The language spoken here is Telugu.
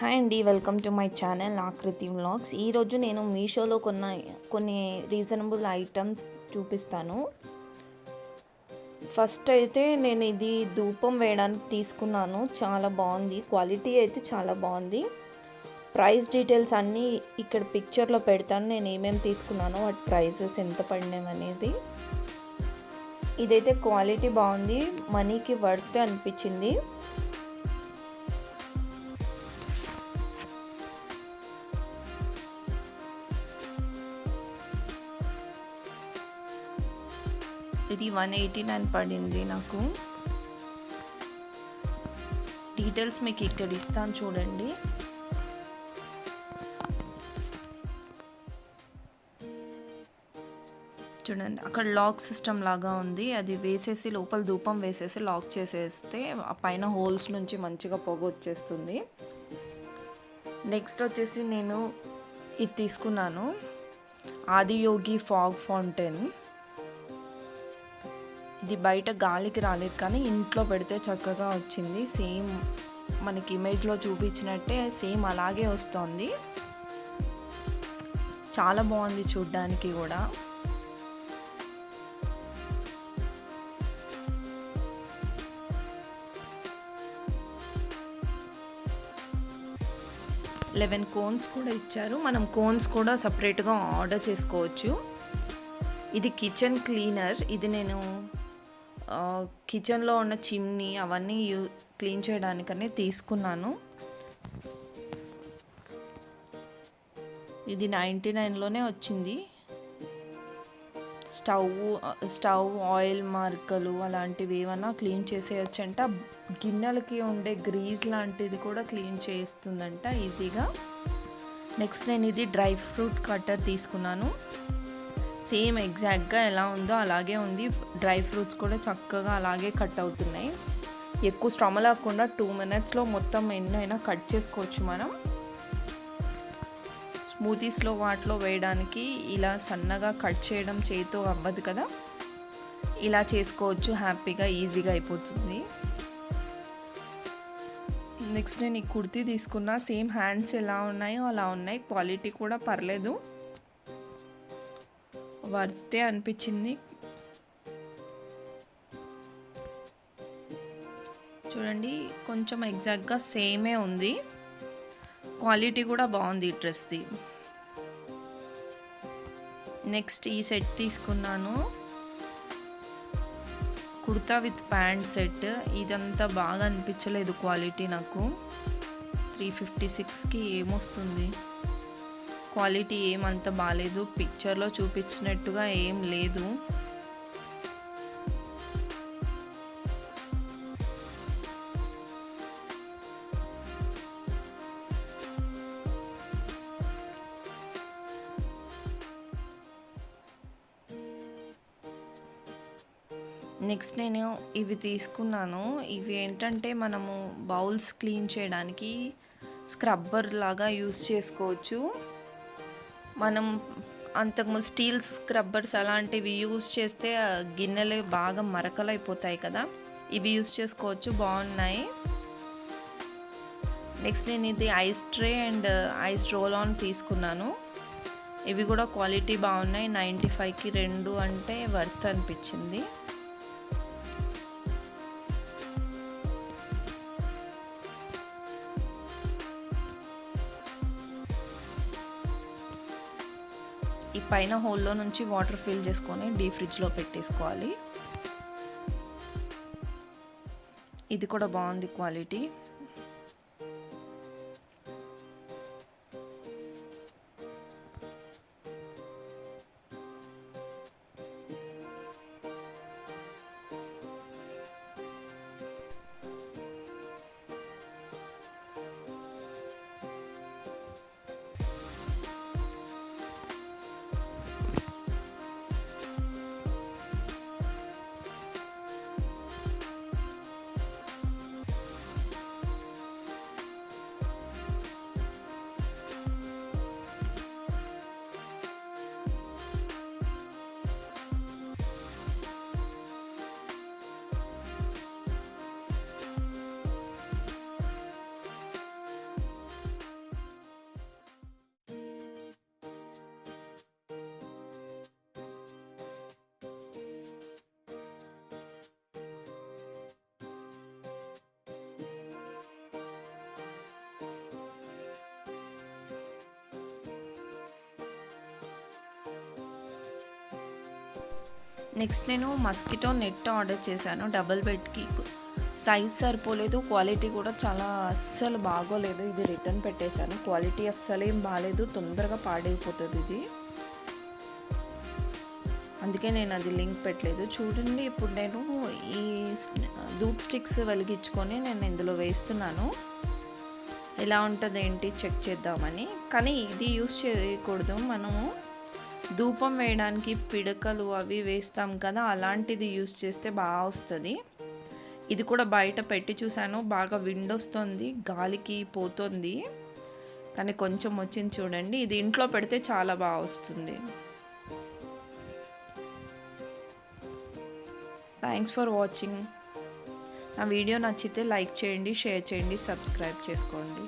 హాయ్ అండి welcome to my channel Akruthi vlogs. ఈరోజు నేను మీషోలో కొన్న కొన్ని రీజనబుల్ ఐటమ్స్ చూపిస్తాను. ఫస్ట్ అయితే నేను ఇది ధూపం వేయడానికి తీసుకున్నాను. చాలా బాగుంది. క్వాలిటీ అయితే చాలా బాగుంది. ప్రైస్ డీటెయిల్స్ అన్నీ ఇక్కడ పిక్చర్లో పెడతాను. నేను ఏమేమి తీసుకున్నానో వాటి ప్రైసెస్ ఎంత పడినామనేది ఇదైతే క్వాలిటీ బాగుంది. మనీకి వర్త్ అనిపించింది. ఇది వన్ ఎయిటీ నైన్ పడింది నాకు. డీటెయిల్స్ మీకు ఇక్కడ ఇస్తాను చూడండి. చూడండి అక్కడ లాక్ సిస్టమ్ లాగా ఉంది. అది వేసేసి లోపల ధూపం వేసేసి లాక్ చేసేస్తే ఆ పైన హోల్స్ నుంచి మంచిగా పొగ వచ్చేస్తుంది. నెక్స్ట్ వచ్చేసి నేను ఇది తీసుకున్నాను. Adiyogi fog fountain. ఇది బయట గాలికి రాలేదు. కానీ ఇంట్లో పెడితే చక్కగా వచ్చింది. సేమ్ మనకి ఇమేజ్లో చూపించినట్టే సేమ్ అలాగే వస్తుంది. చాలా బాగుంది చూడ్డానికి కూడా. లెవెన్ కోన్స్ కూడా ఇచ్చారు. మనం కోన్స్ కూడా సపరేట్గా ఆర్డర్ చేసుకోవచ్చు. ఇది కిచెన్ క్లీనర్ ఇది నేను కిచెన్లో ఉన్న చిమ్నీ అవన్నీ యూ క్లీన్ చేయడానికనే తీసుకున్నాను. ఇది నైంటీ నైన్లోనే వచ్చింది. స్టవ్ స్టవ్ ఆయిల్ మార్కలు అలాంటివి ఏమన్నా క్లీన్ చేసేయచ్చంట. గిన్నెలకి ఉండే గ్రీజ్ లాంటిది కూడా క్లీన్ చేస్తుందంట ఈజీగా. నెక్స్ట్ నేను ఇది డ్రై ఫ్రూట్ కట్టర్ తీసుకున్నాను. సేమ్ ఎగ్జాక్ట్గా ఎలా ఉందో అలాగే ఉంది. డ్రై ఫ్రూట్స్ కూడా చక్కగా అలాగే కట్ అవుతున్నాయి. ఎక్కువ శ్రమ లేకుండా టూ మినిట్స్లో మొత్తం ఎన్నైనా కట్ చేసుకోవచ్చు మనం. స్మూతీస్లో వాటిలో వేయడానికి ఇలా సన్నగా కట్ చేయడం చేతితో అవ్వదు కదా. ఇలా చేసుకోవచ్చు హ్యాపీగా ఈజీగా అయిపోతుంది. నెక్స్ట్ నేను ఈ కుర్తీ తీసుకున్న. సేమ్ హ్యాండ్స్ ఎలా ఉన్నాయో అలా ఉన్నాయి. క్వాలిటీ కూడా పర్లేదు. వర్తే అనిపించింది. చూడండి కొంచెం ఎగ్జాక్ట్గా సేమే ఉంది. క్వాలిటీ కూడా బాగుంది ఈ డ్రెస్ది. నెక్స్ట్ ఈ సెట్ తీసుకున్నాను. Kurta with pant set. ఇదంతా బాగా అనిపించలేదు క్వాలిటీ నాకు. త్రీ ఫిఫ్టీ సిక్స్కి ఏమొస్తుంది? క్వాలిటీ ఏమంత బాగాలేదు పిక్చర్లో చూపించినట్టుగా ఏం లేదు. నెక్స్ట్ నేను ఇవి తీసుకున్నాను. ఇవి ఏంటంటే మనము బౌల్స్ క్లీన్ చేయడానికి స్క్రబ్బర్ లాగా యూస్ చేసుకోవచ్చు. మనం అంతకు స్టీల్ స్క్రబ్బర్స్ అలాంటివి యూస్ చేస్తే గిన్నెలు బాగా మరకలు అయిపోతాయి కదా. ఇవి యూస్ చేసుకోవచ్చు బాగున్నాయి. నెక్స్ట్ నేను ఇది ice tray and ice roll on తీసుకున్నాను. ఇవి కూడా క్వాలిటీ బాగున్నాయి నైంటీ ఫైవ్కి రెండు అంటే వర్త్ అనిపించింది. ఈ పైన హోల్లో నుంచి వాటర్ ఫిల్ చేసుకొని డీ ఫ్రిడ్జ్లో పెట్టేసుకోవాలి. ఇది కూడా బాగుంది క్వాలిటీ. నెక్స్ట్ నేను మస్కిటో నెట్ ఆర్డర్ చేశాను డబల్ బెడ్కి. సైజ్ సరిపోలేదు క్వాలిటీ కూడా చాలా అస్సలు బాగోలేదు. ఇది రిటర్న్ పెట్టేశాను. క్వాలిటీ అస్సలేం బాగాలేదు తొందరగా పాడైపోతుంది ఇది. అందుకే నేను అది లింక్ పెట్టలేదు. చూడండి ఇప్పుడు నేను ఈ ధూప్ స్టిక్స్ వెలిగించుకొని నేను ఇందులో వేస్తున్నాను. ఎలా ఉంటుంది ఏంటి చెక్ చేద్దామని. కానీ ఇది యూస్ చేయకూడదు మనము. ధూపం వేయడానికి పిడకలు అవి వేస్తాం కదా అలాంటిది యూస్ చేస్తే బాగా వస్తుంది. ఇది కూడా బయట పెట్టి చూశాను బాగా విండ్ వస్తుంది గాలికి పోతుంది. కానీ కొంచెం వచ్చింది చూడండి ఇది ఇంట్లో పెడితే చాలా బాగా వస్తుంది. థ్యాంక్స్ ఫర్ వాచింగ్ నా వీడియో నచ్చితే లైక్ చేయండి షేర్ చేయండి సబ్స్క్రైబ్ చేసుకోండి.